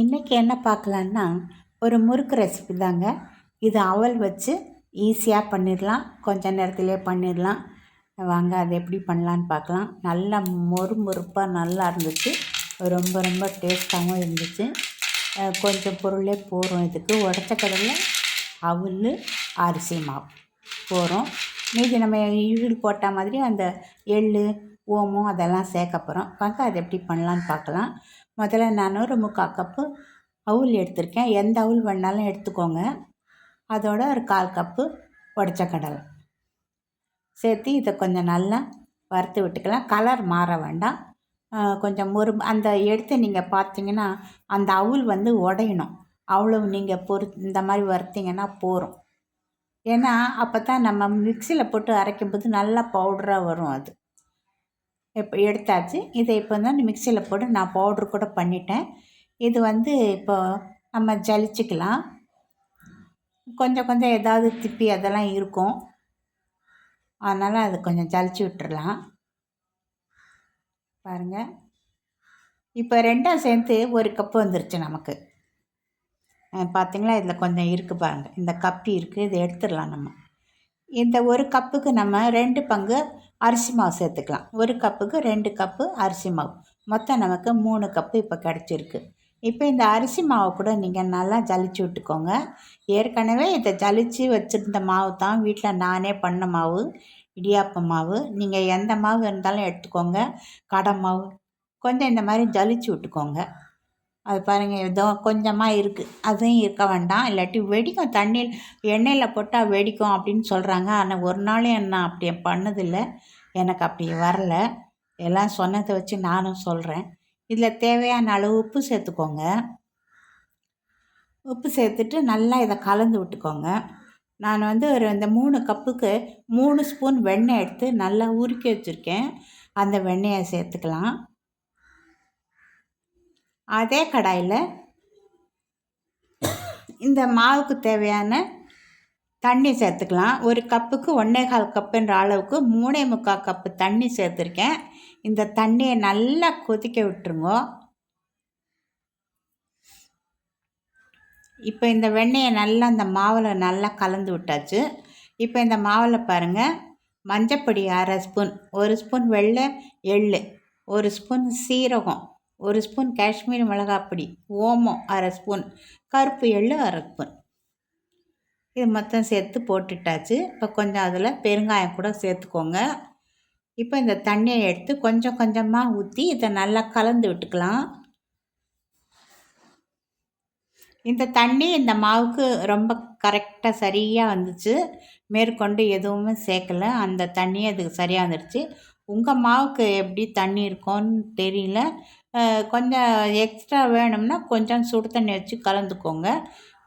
இன்றைக்கி என்ன பார்க்கலான்னா ஒரு முறுக்கு ரெசிபி தாங்க. இது அவல் வச்சு ஈஸியாக பண்ணிடலாம். கொஞ்ச நேரத்திலே பண்ணிடலாம். வாங்க அது எப்படி பண்ணலான்னு பார்க்கலாம். நல்லா மொறுமொறுப்பாக நல்லா இருந்துச்சு. ரொம்ப ரொம்ப டேஸ்ட்டாகவும் இருந்துச்சு. கொஞ்சம் பொருளே போகிறோம் இதுக்கு உடச்ச கடலை அவல் அரிசி மாவு போகிறோம் மீதி நம்ம ஈடு போட்ட மாதிரி அந்த எள் ஓமம் அதெல்லாம் சேர்க்க போகிறோம் வாங்க அது எப்படி பண்ணலான்னு பார்க்கலாம். முதல்ல நான் ஒரு முக்கால் கப்பு அவுல் எடுத்திருக்கேன். எந்த அவுல் வேணாலும் எடுத்துக்கோங்க. அதோட ஒரு கால் கப்பு உடச்ச கடலை சேர்த்து இதை கொஞ்சம் நல்லா வறுத்து விட்டுக்கலாம். கலர் மாற வேண்டாம். கொஞ்சம் முறு அந்த எடுத்து நீங்கள் பார்த்தீங்கன்னா அந்த அவுல் வந்து உடையணும். அவ்வளவு நீங்கள் பொறு இந்த மாதிரி வறுத்தீங்கன்னா போகும் ஏன்னா அப்போ தான் நம்ம மிக்சியில் போட்டு அரைக்கும்போது நல்லா பவுடராக வரும் அது. இப்போ எடுத்தாச்சு. இதை இப்போ தான் மிக்சியில் போட்டு நான் பவுட்ரு கூட பண்ணிட்டேன். இது வந்து இப்போ நம்ம ஜலிச்சுக்கலாம். கொஞ்சம் கொஞ்சம் ஏதாவது திப்பி அதெல்லாம் இருக்கும். அதனால் அது கொஞ்சம் ஜலிச்சு விட்டுறலாம். பாருங்கள் இப்போ ரெண்டாக சேர்த்து ஒரு கப்பு வந்துருச்சு நமக்கு. பார்த்திங்களா? இதில் கொஞ்சம் இருக்குது பாருங்கள் இந்த கப்பி இருக்குது இதை எடுத்துடலாம் நம்ம. இந்த ஒரு கப்புக்கு நம்ம ரெண்டு பங்கு அரிசி மாவு சேர்த்துக்கலாம். ஒரு கப்புக்கு ரெண்டு கப்பு அரிசி மாவு. மொத்தம் நமக்கு மூணு கப்பு இப்போ கிடச்சிருக்கு. இப்போ இந்த அரிசி மாவை கூட நீங்கள் நல்லா ஜலிச்சு விட்டுக்கோங்க. ஏற்கனவே இதை ஜலிச்சு வச்சுருந்த மாவு தான் வீட்டில் நானே பண்ண மாவு இடியாப்ப மாவு. நீங்கள் எந்த மாவு இருந்தாலும் எடுத்துக்கோங்க. கடை மாவு. கொஞ்சம் இந்த மாதிரி ஜலிச்சு விட்டுக்கோங்க. அது பாருங்கள் ஏதோ கொஞ்சமாக இருக்குது அதையும் இருக்க வேண்டாம். இல்லாட்டி வெடிக்கும். தண்ணியில் எண்ணெயில் போட்டால் வெடிக்கும் அப்படின்னு சொல்கிறாங்க ஆனால் ஒரு நாளும் என்ன அப்படி பண்ணதில்லை. எனக்கு அப்படி வரல. எல்லாம் சொன்னதை வச்சு நானும் சொல்கிறேன் இதில் தேவையான அளவு உப்பு சேர்த்துக்கோங்க. உப்பு சேர்த்துட்டு நல்லா இதை கலந்து விட்டுக்கோங்க. நான் வந்து ஒரு இந்த மூணு கப்புக்கு மூணு ஸ்பூன் வெண்ணெய் எடுத்து நல்லா உருக்கி வச்சுருக்கேன். அந்த வெண்ணெயை சேர்த்துக்கலாம். அதே கடாயில் இந்த மாவுக்கு தேவையான தண்ணி சேர்த்துக்கலாம். ஒரு கப்புக்கு ஒன்றே கால் கப்புன்ற அளவுக்கு மூணே முக்கால் கப்பு தண்ணி சேர்த்துருக்கேன். இந்த தண்ணியை நல்லா கொதிக்க விட்டுருங்க. இப்போ இந்த வெண்ணெயை நல்லா அந்த மாவில் நல்லா கலந்து விட்டாச்சு. இப்போ இந்த மாவில் பாருங்கள் மஞ்சப்பொடி அரை ஸ்பூன் ஒரு ஸ்பூன் வெள்ளை எள் ஒரு ஸ்பூன் சீரகம் ஒரு ஸ்பூன் காஷ்மீர் மிளகாப்பொடி ஓமம் அரை ஸ்பூன் கருப்பு எள்ளு அரை ஸ்பூன். இது மொத்தம் சேர்த்து போட்டுட்டாச்சு. இப்போ கொஞ்சம் அதில் பெருங்காயம் கூட சேர்த்துக்கோங்க. இப்போ இந்த தண்ணியை எடுத்து கொஞ்சம் கொஞ்சமாக ஊற்றி இதை நல்லா கலந்து விட்டுக்கலாம். இந்த தண்ணி இந்த மாவுக்கு ரொம்ப கரெக்டாக சரியாக வந்துச்சு. மேற்கொண்டு எதுவுமே சேர்க்கலை. அந்த தண்ணி அதுக்கு சரியாக வந்துடுச்சு உங்கள் மாவுக்கு எப்படி தண்ணி இருக்கும்னு தெரியல. கொஞ்சம் எக்ஸ்ட்ரா வேணும்னா கொஞ்சம் சுடு தண்ணி வச்சு கலந்துக்கோங்க.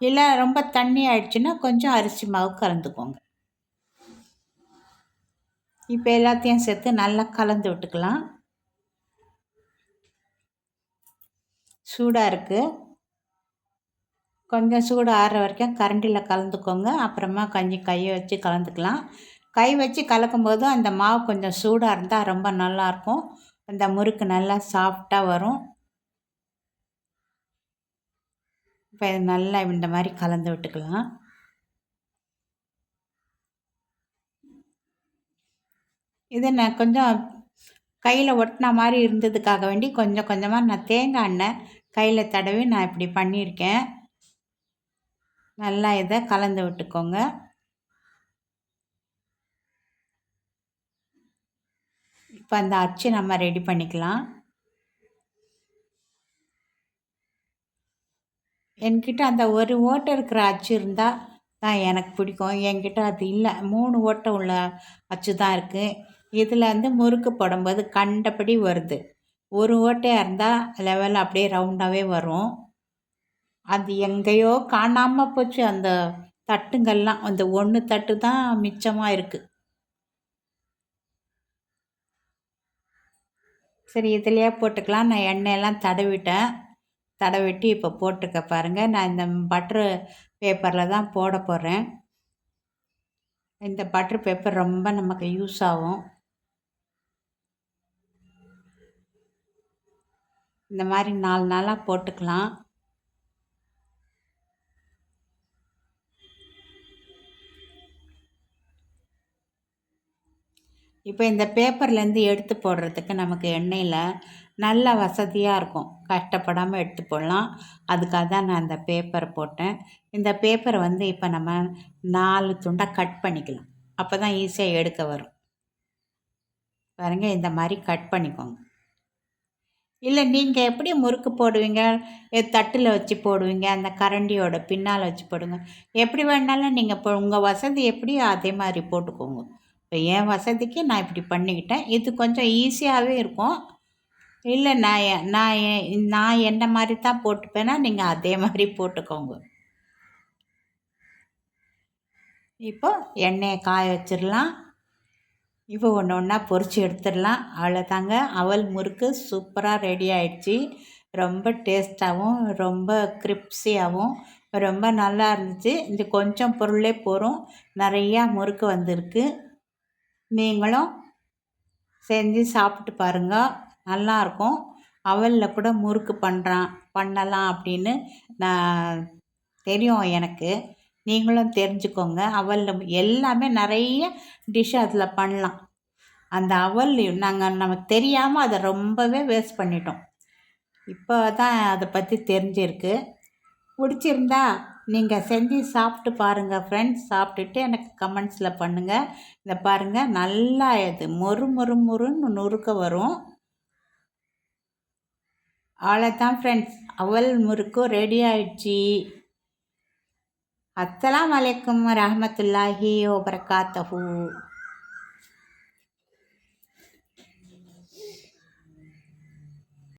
இல்லை ரொம்ப தண்ணி ஆயிடுச்சுன்னா கொஞ்சம் அரிசி மாவு கலந்துக்கோங்க. இப்போ எல்லாத்தையும் சேர்த்து நல்லா கலந்து விட்டுக்கலாம். சூடாக இருக்குது கொஞ்சம் சூடு ஆற வரைக்கும் கரண்டியில் கலந்துக்கோங்க. அப்புறமா கஞ்சி கையை வச்சு கலந்துக்கலாம். கை வச்சு கலக்கும்போது அந்த மாவு கொஞ்சம் சூடாக இருந்தால் ரொம்ப நல்லாயிருக்கும் அந்த முறுக்கு நல்லா சாஃப்டாக வரும். இப்போ இது நல்லா இந்த மாதிரி கலந்து விட்டுக்கலாம். இது நான் கொஞ்சம் கையில் ஒட்டின மாதிரி இருந்ததுக்காக வேண்டி கொஞ்சம் கொஞ்சமாக நான் தேங்காய் எண்ணெய் கையில் தடவி நான் இப்படி பண்ணியிருக்கேன். நல்லா இதை கலந்து விட்டுக்கோங்க. இப்போ அந்த அச்சு நம்ம ரெடி பண்ணிக்கலாம். என்கிட்ட அந்த ஒரு ஓட்டை இருக்கிற அச்சு இருந்தால் தான் எனக்கு பிடிக்கும். என்கிட்ட அது இல்லை. மூணு ஓட்டை உள்ள அச்சு தான் இருக்குது இதில் வந்து முறுக்கு போடும்போது கண்டபடி வருது. ஒரு ஓட்டையாக இருந்தால் லெவல் அப்படியே ரவுண்டாகவே வரும். அது எங்கேயோ காணாமல் போச்சு. அந்த தட்டுங்கள்லாம். அந்த ஒன்று தட்டு தான் மிச்சமாக இருக்குது சரி இதுலேயே போட்டுக்கலாம். நான் எண்ணெயெல்லாம் தடவிட்டேன். தடவிட்டு இப்போ போட்டுக்க பாருங்கள் நான் இந்த பட்ரு பேப்பரில் தான் போட போகிறேன் இந்த பட்ரு பேப்பர் ரொம்ப நமக்கு யூஸ் ஆகும். இந்த மாதிரி நாலு நாளாக போட்டுக்கலாம். இப்போ இந்த பேப்பர்லேருந்து எடுத்து போடுறதுக்கு நமக்கு எண்ணெயில் நல்ல வசதியாக இருக்கும். கஷ்டப்படாமல் எடுத்து போடலாம். அதுக்காக தான் நான் அந்த பேப்பர் போட்டேன். இந்த பேப்பரை வந்து இப்போ நம்ம நாலு துண்டாக கட் பண்ணிக்கலாம். அப்போ தான் ஈஸியாக எடுக்க வரும். பாருங்கள் இந்த மாதிரி கட் பண்ணிக்கோங்க. இல்லை நீங்கள் எப்படி முறுக்கு போடுவீங்க? தட்டில் வச்சு போடுவீங்க அந்த கரண்டியோட பின்னால் வச்சு போடுங்க. எப்படி வேணாலும் நீங்கள் இப்போ உங்கள் வசதி எப்படியோ அதே மாதிரி போட்டுக்கோங்க. இப்போ என் வசதிக்கு நான் இப்படி பண்ணிக்கிட்டேன். இது கொஞ்சம் ஈஸியாகவே இருக்கும். இல்லை நான் நான் எ- நான் என்ன மாதிரி தான் போட்டுப்பேன்னா நீங்கள் அதே மாதிரி போட்டுக்கோங்க. இப்போ எண்ணெயை காய வச்சிடலாம். இப்போ ஒன்று ஒன்றா பொறிச்சு எடுத்துடலாம். அவ்வளோதாங்க. அவல் முறுக்கு சூப்பராக ரெடி ஆயிடுச்சு. ரொம்ப டேஸ்ட்டாகவும் ரொம்ப கிரிப்ஸியாகவும் ரொம்ப நல்லா இருந்துச்சு. இந்த கொஞ்சம் பொருளே போகிறோம் நிறையா முறுக்கு வந்திருக்கு. நீங்களும் செஞ்சு சாப்பிட்டு பாருங்கள் நல்லாயிருக்கும். அவலில் கூட முறுக்கு பண்ணுறான் பண்ணலாம் அப்படின்னு நான் தெரியும் எனக்கு. நீங்களும் தெரிஞ்சுக்கோங்க. அவலில் எல்லாமே நிறைய டிஷ் அதில் பண்ணலாம். அந்த அவல் நாங்கள் நமக்கு தெரியாமல் அதை ரொம்பவே வேஸ்ட் பண்ணிட்டோம். இப்போ தான் அதை பற்றி தெரிஞ்சிருக்கு. பிடிச்சிருந்தா நீங்கள் செஞ்சு சாப்பிட்டு பாருங்கள் ஃப்ரெண்ட்ஸ் சாப்பிட்டுட்டு எனக்கு கமெண்ட்ஸில் பண்ணுங்கள் இதை பாருங்கள் நல்லா இது. மொறு மொறு மொறுன்னு நொறுக்க வரும். அவ்வளோதான் ஃப்ரெண்ட்ஸ் அவல் முறுக்கும் ரெடி ஆயிடுச்சு. அஸ்லாம் வலைக்கம் ரஹமத்துல்லாஹி ஓபரகாத்தஹூ